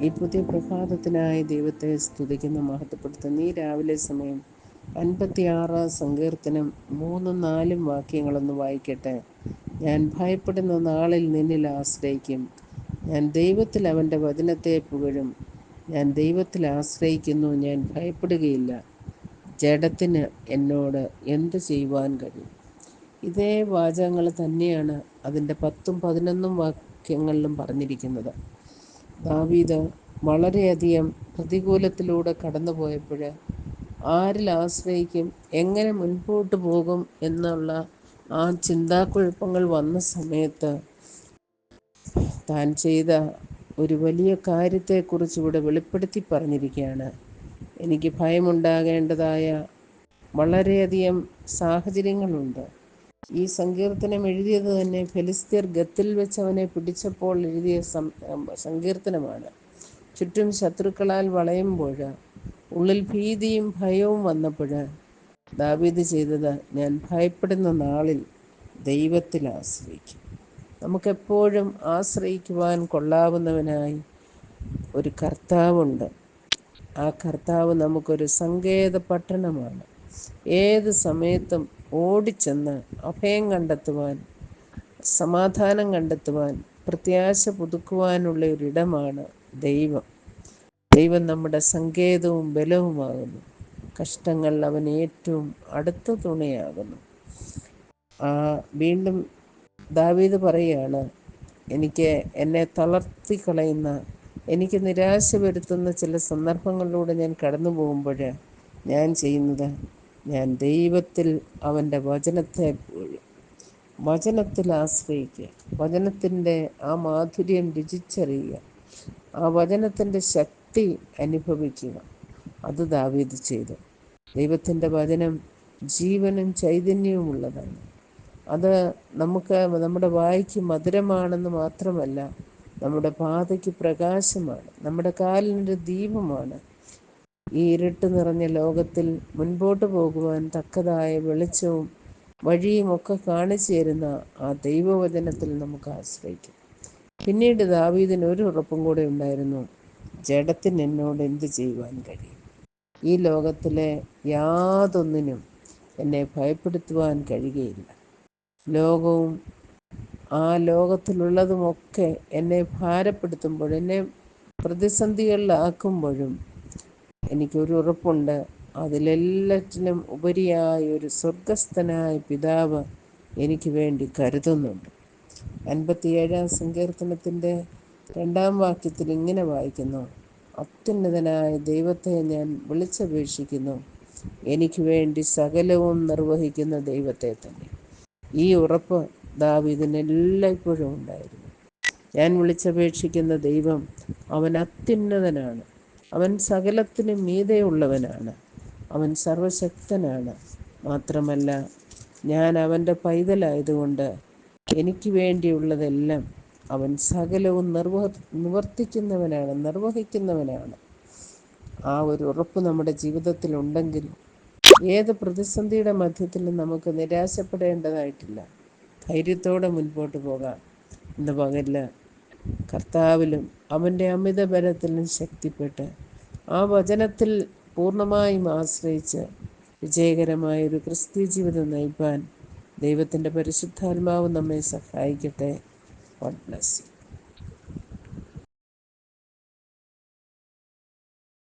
ഈ പുതിയ പ്രഭാതത്തിനായി ദൈവത്തെ സ്തുതിക്കുന്ന മഹത്വപ്പെടുത്തുന്ന ഈ രാവിലെ സമയം അൻപത്തിയാറാം സങ്കീർത്തനം മൂന്നും നാലും വാക്യങ്ങളൊന്ന് വായിക്കട്ടെ. ഞാൻ ഭയപ്പെടുന്ന നാളിൽ നിന്നിൽ ആശ്രയിക്കും. ഞാൻ ദൈവത്തിൽ അവന്റെ വചനത്തെ പുകഴും. ഞാൻ ദൈവത്തിൽ ആശ്രയിക്കുന്നു ഞാൻ ഭയപ്പെടുകയില്ല. ജഡത്തിന് എന്നോട് എന്ത് ചെയ്യുവാൻ കഴിയും? ഇതേ വാചകങ്ങൾ തന്നെയാണ് അതിന്റെ പത്തും പതിനൊന്നും വാക്യങ്ങളിലും പറഞ്ഞിരിക്കുന്നത്. ദാവീദ് വളരെയധികം പ്രതികൂലത്തിലൂടെ കടന്നു പോയപ്പോൾ ആരിൽ ആശ്രയിക്കും എങ്ങനെ മുൻപോട്ട് പോകും എന്നുള്ള ആ ചിന്താക്കുഴപ്പങ്ങൾ വന്ന സമയത്ത് താൻ ചെയ്ത ഒരു വലിയ കാര്യത്തെക്കുറിച്ച് ഇവിടെ വെളിപ്പെടുത്തി പറഞ്ഞിരിക്കുകയാണ്. എനിക്ക് ഭയമുണ്ടാകേണ്ടതായ വളരെയധികം സാഹചര്യങ്ങളുണ്ട്. ഈ സങ്കീർത്തനം എഴുതിയത് തന്നെ ഫെലിസ്തീർ ഗത്തിൽ വെച്ച് അവനെ പിടിച്ചപ്പോൾ എഴുതിയ സങ്കീർത്തനമാണ്. ചുറ്റും ശത്രുക്കളാൽ വളയുമ്പോൾ ഉള്ളിൽ ഭീതിയും ഭയവും വന്നപ്പോൾ ദാവീദ് ചെയ്തത് ഞാൻ ഭയപ്പെടുന്ന നാളിൽ ദൈവത്തിൽ ആശ്രയിക്കും. നമുക്കെപ്പോഴും ആശ്രയിക്കുവാൻ കൊള്ളാവുന്നവനായി ഒരു കർത്താവുണ്ട്. ആ കർത്താവ് നമുക്കൊരു സങ്കേത പട്ടണമാണ് ഏത് സമയത്തും ഓടിച്ചെന്ന് അഭയം കണ്ടെത്തുവാൻ സമാധാനം കണ്ടെത്തുവാൻ പ്രത്യാശ പുതുക്കുവാനുള്ള ഒരിടമാണ് ദൈവം. ദൈവം നമ്മുടെ സങ്കേതവും ബലവുമാകുന്നു. കഷ്ടങ്ങൾ അവൻ ഏറ്റവും അടുത്ത തുണയാകുന്നു. ആ വീണ്ടും ദാവീദ് പറയുകയാണ് എനിക്ക് എന്നെ തളർത്തി കളയുന്ന എനിക്ക് നിരാശ വരുത്തുന്ന ചില സന്ദർഭങ്ങളിലൂടെ ഞാൻ കടന്നു പോകുമ്പോൾ ഞാൻ ചെയ്യുന്നത്. ഞാൻ ദൈവത്തിൽ അവന്റെ വചനത്തെ വചനത്തിൽ ആശ്രയിക്കുക. വചനത്തിന്റെ ആ മാധുര്യം രുചിച്ചറിയുക. ആ വചനത്തിന്റെ ശക്തി അനുഭവിക്കുക. അത് ദാവീത് ചെയ്തു. ദൈവത്തിന്റെ വചനം ജീവനും ചൈതന്യവും ഉള്ളതാണ്. അത് നമുക്ക് നമ്മുടെ വായിക്ക് മധുരമാണെന്ന് മാത്രമല്ല നമ്മുടെ പാതയ്ക്ക് പ്രകാശമാണ് നമ്മുടെ കാലിനൊരു ദീപമാണ് ഈ ഇരുട്ട് നിറഞ്ഞ ലോകത്തിൽ മുൻപോട്ട് പോകുവാൻ തക്കതായ വെളിച്ചവും വഴിയും ഒക്കെ കാണിച്ചു തരുന്ന ആ ദൈവവചനത്തിൽ നമുക്ക് ആശ്രയിക്കാം. പിന്നീട് ദാവീദിന് ഒരു ഉറപ്പും കൂടെ ഉണ്ടായിരുന്നു. ജഡത്തിന് എന്നോട് എന്ത് ചെയ്യുവാൻ കഴിയും? ഈ ലോകത്തിലെ യാതൊന്നിനും എന്നെ ഭയപ്പെടുത്തുവാൻ കഴിയുകയില്ല. ലോകവും ആ ലോകത്തിലുള്ളതുമൊക്കെ എന്നെ ഭാരപ്പെടുത്തുമ്പോൾ എന്നെ പ്രതിസന്ധികളിലാക്കുമ്പോഴും എനിക്കൊരു ഉറപ്പുണ്ട്. അതിലെല്ലാറ്റിനും ഉപരിയായ ഒരു സ്വർഗസ്ഥനായ പിതാവ് എനിക്ക് വേണ്ടി കരുതുന്നുണ്ട്. അൻപത്തിയേഴാം സങ്കീർത്തനത്തിന്റെ രണ്ടാം വാക്യത്തിൽ ഇങ്ങനെ വായിക്കുന്നു. അത്യുന്നതനായ ദൈവത്തെ ഞാൻ വിളിച്ചപേക്ഷിക്കുന്നു. എനിക്ക് വേണ്ടി സകലവും നിർവഹിക്കുന്ന ദൈവത്തെ തന്നെ. ഈ ഉറപ്പ് ദാവിദിനെല്ലായ്പ്പോഴും ഉണ്ടായിരുന്നു. ഞാൻ വിളിച്ചപേക്ഷിക്കുന്ന ദൈവം അവൻ അത്യുന്നതനാണ്. അവൻ സകലത്തിനും മീതെയുള്ളവനാണ്. അവൻ സർവശക്തനാണ് മാത്രമല്ല ഞാൻ അവന്റെ പൈതലായതുകൊണ്ട് എനിക്ക് വേണ്ടിയുള്ളതെല്ലാം അവൻ സകലവും നിർവ നിവർത്തിക്കുന്നവനാണ് നിർവഹിക്കുന്നവനാണ്. ആ ഒരു ഉറപ്പ് നമ്മുടെ ജീവിതത്തിൽ ഉണ്ടെങ്കിൽ ഏത് പ്രതിസന്ധിയുടെ മധ്യത്തിലും നമുക്ക് നിരാശപ്പെടേണ്ടതായിട്ടില്ല. ധൈര്യത്തോടെ മുൻപോട്ട് പോകാം. ഇന്ന് പകലിൽ കർത്താവിലും അവന്റെ ബലത്തിലും ശക്തിപ്പെട്ട് ആ വചനത്തിൽ പൂർണമായും ആശ്രയിച്ച് വിജയകരമായ ഒരു ക്രിസ്തീയ ജീവിതം നയിപ്പാൻ ദൈവത്തിന്റെ പരിശുദ്ധാത്മാവ് നമ്മെ സഹായിക്കട്ടെ. ഗോഡ്